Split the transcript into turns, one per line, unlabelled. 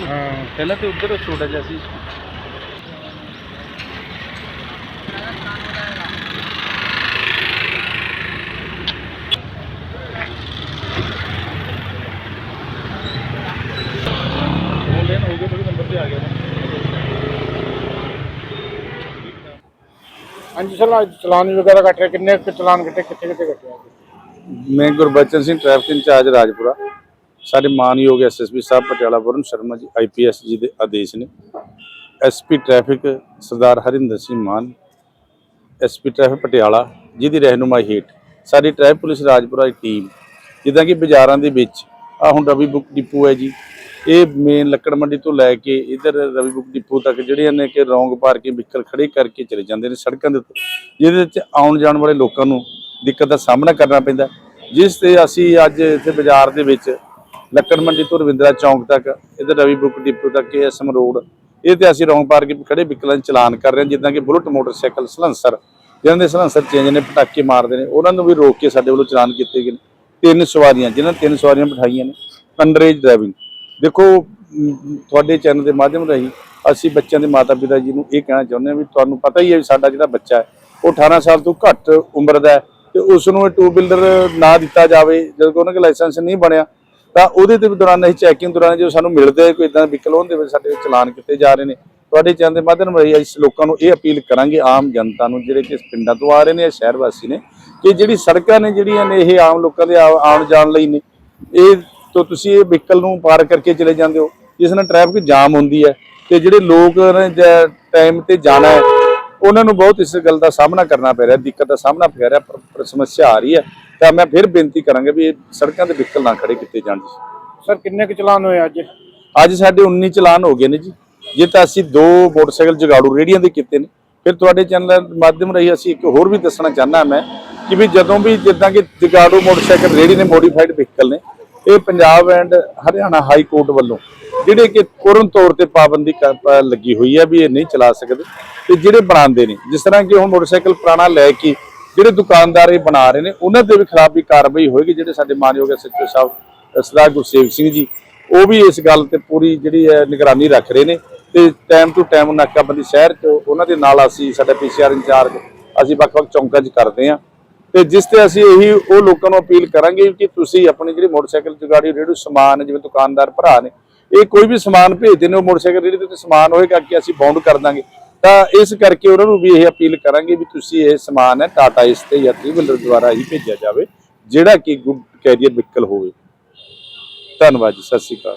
ਹਾਂ ਪਹਿਲਾਂ ਤੇ ਉੱਧਰ ਛੋਟਾ ਜਿਹਾ ਸੀ ਉਹ ਲੈਣ ਹੋ ਗਿਆ ਬੜੀ ਨੰਬਰ ਤੇ ਆ ਗਿਆ
ਹਾਂਜੀ ਸਰ, ਅੱਜ ਚਲਾਨ ਵਗੈਰਾ ਕੱਟ ਰਹੇ। ਕਿੰਨੇ ਕੁ ਚਲਾਨ ਕੱਟੇ, ਕਿੱਥੇ ਕਿੱਥੇ ਕੱਟੇ ਆ?
ਮੈਂ ਗੁਰਬਚਨ ਸਿੰਘ, ਟ੍ਰੈਫਿਕ ਇੰਚਾਰਜ ਰਾਜਪੁਰਾ। ਸਾਡੇ ਮਾਨਯੋਗ ਐਸਐਸਪੀ ਸਾਹਿਬ ਪਟਿਆਲਾ ਵਰੁਣ ਸ਼ਰਮਾ ਜੀ ਆਈਪੀਐਸ ਜੀ ਦੇ ਆਦੇਸ਼ ਨੇ। SP traffic Sardar Harinder Singh Mann SP traffic Patiala, ਜਿਹਦੀ ਰਹਿਨੁਮਾਈ ਹੇਠ ਸਾਡੀ ਟ੍ਰੈਫਿਕ ਪੁਲਿਸ ਰਾਜਪੁਰਾ ਦੀ ਟੀਮ, ਜਿੱਦਾਂ ਕਿ ਬਾਜ਼ਾਰਾਂ ਦੇ ਵਿੱਚ ਆ ਹੁਣ ਰਵੀ ਬੁੱਕ ਡਿਪੂ ਹੈ ਜੀ ਇਹ ਮੇਨ ਲੱਕੜ ਮੰਡੀ ਤੋਂ ਲੈ ਕੇ ਇਧਰ ਰਵੀ ਬੁੱਕ ਡਿਪੂ ਤੱਕ ਜਿਹੜੀਆਂ ਨੇ ਕਿ ਰੌਂਗ ਪਾਰਕਿੰਗ ਵਹੀਕਲ ਖੜੇ ਕਰਕੇ ਚਲੇ ਜਾਂਦੇ ਨੇ ਸੜਕਾਂ ਦੇ ਉੱਤੇ। ਜਿਹਦੇ ਵਿੱਚ ਆਉਣ ਜਾਣ ਵਾਲੇ ਲੋਕਾਂ ਨੂੰ ਦਿੱਕਤ ਦਾ ਸਾਹਮਣਾ ਕਰਨਾ ਪੈਂਦਾ। ਜਿਸ ਤੇ ਅਸੀਂ ਅੱਜ ਇੱਥੇ ਬਾਜ਼ਾਰ ਦੇ ਵਿੱਚ ਲੱਕੜ ਮੰਡੀ ਤੋਂ ਰਵਿੰਦਰਾ ਚੌਂਕ ਤੱਕ, ਇਧਰ ਰਵੀ ਬੁੱਕ ਡਿਪੂ ਤੱਕ ਐਸਐਮ ਰੋਡ, ਇਹ ਤੇ ਅਸੀਂ ਰੌਂਗ ਪਾਰਕਿੰਗ ਖੜੇ ਵਹੀਕਲਾਂ 'ਚ ਚਲਾਨ ਕਰ ਰਹੇ ਹਾਂ, ਜਿੱਦਾਂ ਕਿ ਬੁਲਟ ਮੋਟਰਸਾਈਕਲ ਸਲੰਸਰ ਜਿਹਨਾਂ ਦੇ ਸਲੈਂਸਰ ਚੇਂਜ ਨੇ, ਪਟਾਕੇ ਮਾਰਦੇ ਨੇ, ਉਹਨਾਂ ਨੂੰ ਵੀ ਰੋਕ ਕੇ ਸਾਡੇ ਵੱਲੋਂ ਚਲਾਨ ਕੀਤੇ ਗਏ ਨੇ। ਤਿੰਨ ਸਵਾਰੀਆਂ, ਜਿਨ੍ਹਾਂ ਤਿੰਨ ਸਵਾਰੀਆਂ ਬਿਠਾਈਆਂ ਨੇ ਅੰਡਰੇਜ ਡਰਾਈਵਿੰਗ। ਦੇਖੋ ਤੁਹਾਡੇ ਚੈਨਲ ਦੇ ਮਾਧਿਅਮ ਰਾਹੀਂ ਅਸੀਂ ਬੱਚਿਆਂ ਦੇ ਮਾਤਾ-ਪਿਤਾ ਜੀ ਨੂੰ ਇਹ ਕਹਿਣਾ ਚਾਹੁੰਦੇ ਹਾਂ ਵੀ ਤੁਹਾਨੂੰ ਪਤਾ ਹੀ ਹੈ ਵੀ ਸਾਡਾ ਜਿਹੜਾ ਬੱਚਾ ਹੈ, ਉਹ 18 ਸਾਲ ਤੋਂ ਘੱਟ ਉਮਰ ਦਾ ਹੈ ਤੇ ਉਸ ਨੂੰ ਇਹ ਟੂ ਵੀਲਰ ਨਾ ਦਿੱਤਾ ਜਾਵੇ, ਜਦੋਂ ਉਹਨਾਂ ਕੋਲ ਲਾਇਸੈਂਸ ਨਹੀਂ ਬਣਿਆ, ਤਾਂ ਉਹਦੇ ਤੇ ਵੀ ਦੌਰਾਨ ਅਸੀਂ ਚੈਕਿੰਗ ਦੌਰਾਨ ਜੋ ਸਾਨੂੰ ਮਿਲਦੇ ਕੋਈ ਇਦਾਂ ਵਹੀਕਲ ਦੇ ਵਿੱਚ ਸਾਡੇ ਚਲਾਨ ਕੀਤੇ ਜਾ ਰਹੇ ਨੇ, ਤੁਹਾਡੇ ਚੈਨਲ ਦੇ ਮਾਧਿਅਮ ਰਾਹੀਂ ਅਸੀਂ ਲੋਕਾਂ ਨੂੰ ਇਹ ਅਪੀਲ ਕਰਾਂਗੇ, ਆਮ ਜਨਤਾ ਨੂੰ, ਜਿਹੜੇ ਕਿ ਪਿੰਡਾਂ ਤੋਂ ਆ ਰਹੇ ਨੇ ਜਾਂ ਸ਼ਹਿਰ ਵਾਸੀ ਨੇ, ਕਿ ਜਿਹੜੀ ਸੜਕਾਂ ਨੇ ਜਿਹੜੀਆਂ ਨੇ, ਇਹ ਆਮ ਲੋਕਾਂ ਦੇ ਆ- ਆਉਣ ਜਾਣ ਲਈ ਨੇ, ਇਹ ਤੋਂ ਤੁਸੀਂ ਇਹ ਵਹੀਕਲ ਨੂੰ ਪਾਰ ਕਰਕੇ ਚਲੇ ਜਾਂਦੇ ਹੋ ਜਿਸ ਨਾਲ ਟ੍ਰੈਫਿਕ ਜਾਮ ਹੁੰਦੀ ਹੈ ਤੇ ਜਿਹੜੇ ਲੋਕ ਨੇ ਟਾਈਮ ਤੇ ਜਾਣਾ ਹੈ ਉਹਨਾਂ ਨੂੰ ਬਹੁਤ ਇਸ ਗੱਲ ਦਾ ਸਾਹਮਣਾ ਕਰਨਾ ਪੈ ਰਿਹਾ ਦਿੱਕਤ ਦਾ ਸਾਹਮਣਾ ਪੈ ਰਿਹਾ ਪਰ- ਸਮੱਸਿਆ ਆ ਰਹੀ ਹੈ। ਤਾਂ ਮੈਂ ਫਿਰ ਬੇਨਤੀ ਕਰਾਂਗਾ ਵੀ ਇਹ ਸੜਕਾਂ ਤੇ ਵਹੀਕਲ ਨਾ ਖੜੇ ਕੀਤੇ ਜਾਣ ਜੀ।
ਸਰ ਕਿੰਨੇ ਕੁ ਚਲਾਨ ਹੋਏ ਅੱਜ?
ਅੱਜ ਸਾਡੇ 19 ਚਲਾਨ ਹੋ ਗਏ ਨੇ ਜੀ। ਜੇ ਤਾਂ ਅਸੀਂ ਦੋ ਮੋਟਰਸਾਈਕਲ ਜਗਾੜੂ ਰੇੜੀਆਂ ਦੇ ਕੀਤੇ ਨੇ ਫਿਰ ਤੁਹਾਡੇ ਚੈਨਲ ਮਾਧਿਅਮ ਰਾਹੀਂ ਅਸੀਂ ਇੱਕ ਹੋਰ ਵੀ ਦੱਸਣਾ ਚਾਹੁੰਦਾ ਮੈਂ ਕਿ ਵੀ ਜਦੋਂ ਵੀ ਜਿੱਦਾਂ ਕਿ ਜਗਾੜੂ ਮੋਟਰਸਾਈਕਲ ਰੇੜੀ ਨੇ ਮੋਡੀਫਾਈਡ ਵਹੀਕਲ ਨੇ ਇਹ Punjab and Haryana high court ਵੱਲੋਂ ਜਿਹੜੇ ਕਿ ਪੂਰਨ ਤੌਰ ਤੇ ਪਾਬੰਦੀ ਕਰ- ਲੱਗੀ ਹੋਈ ਹੈ ਵੀ ਇਹ ਨਹੀਂ ਚਲਾ ਸਕਦੇ ਤੇ ਜਿਹੜੇ ਬਣਾਉਂਦੇ ਨੇ, ਜਿਸ ਤਰ੍ਹਾਂ ਕਿ ਹੁਣ ਮੋਟਰਸਾਈਕਲ ਪੁਰਾਣਾ ਲੈ ਕੇ ਜਿਹੜੇ ਦੁਕਾਨਦਾਰ ਇਹ ਬਣਾ ਰਹੇ ਨੇ, ਉਹਨਾਂ ਦੇ ਵੀ ਖਿਲਾਫ ਵੀ ਕਾਰਵਾਈ ਹੋਏਗੀ, ਜਿਹੜੇ ਸਾਡੇ ਮਾਨਯੋਗ ਐਸਐਚਓ ਸਾਹਿਬ ਸਰਦਾਰ ਗੁਰਸੇਵ ਸਿੰਘ ਜੀ, ਉਹ ਵੀ ਇਸ ਗੱਲ ਤੇ ਪੂਰੀ ਜਿਹੜੀ ਹੈ ਨਿਗਰਾਨੀ ਰੱਖ ਰਹੇ ਨੇ ਤੇ ਟਾਈਮ ਟੂ ਟਾਈਮ ਨਾਕਾਬੰਦੀ ਸ਼ਹਿਰ 'ਚ ਉਹਨਾਂ ਦੇ ਨਾਲ ਅਸੀਂ, ਸਾਡਾ ਪੀਸੀਆਰ ਇੰਚਾਰਜ, ਅਸੀਂ ਵੱਖ-ਵੱਖ ਚੌਂਕਾਂ 'ਚ ਕਰਦੇ ਹਾਂ। ਤੇ ਜਿਸ ਤੇ ਅਸੀਂ ਇਹੀ ਉਹ ਲੋਕਾਂ ਨੂੰ ਅਪੀਲ ਕਰਾਂਗੇ ਕਿ ਤੁਸੀਂ ਆਪਣੀ ਜਿਹੜੀ ਮੋਟਰਸਾਈਕਲ ਜਗਾੜੀ ਰੇੜੂ ਸਮਾਨ ਹੈ, ਜਿਵੇਂ ਦੁਕਾਨਦਾਰ ਭਰਾ ਨੇ ਇਹ ਕੋਈ ਵੀ ਸਮਾਨ ਭੇਜਦੇ ਨੇ ਉਹ ਮੋਟਰਸਾਈਕਲ ਰੇੜੀ ਦੇ ਸਮਾਨ ਹੋਏਗਾ ਕਿ ਅਸੀਂ ਬਾਉਂਡ ਕਰ ਦਾਂਗੇ। ਤਾਂ ਇਸ ਕਰਕੇ ਉਹਨਾਂ ਨੂੰ ਵੀ ਇਹ ਅਪੀਲ ਕਰਾਂਗੇ ਵੀ ਤੁਸੀਂ ਇਹ ਸਮਾਨ ਹੈ ਟਾਟਾ ਇਸ ਤੇ ਜਾਂ ਥ੍ਰੀ ਵੀਲਰ ਦੁਆਰਾ ਹੀ ਭੇਜਿਆ ਜਾਵੇ ਜਿਹੜਾ ਕਿ ਗੁੱਡ ਕੈਰੀਅਰ ਵਹੀਕਲ ਹੋਵੇ। ਧੰਨਵਾਦ ਜੀ ਸਤਿ ਸ਼੍ਰੀ ਅਕਾਲ।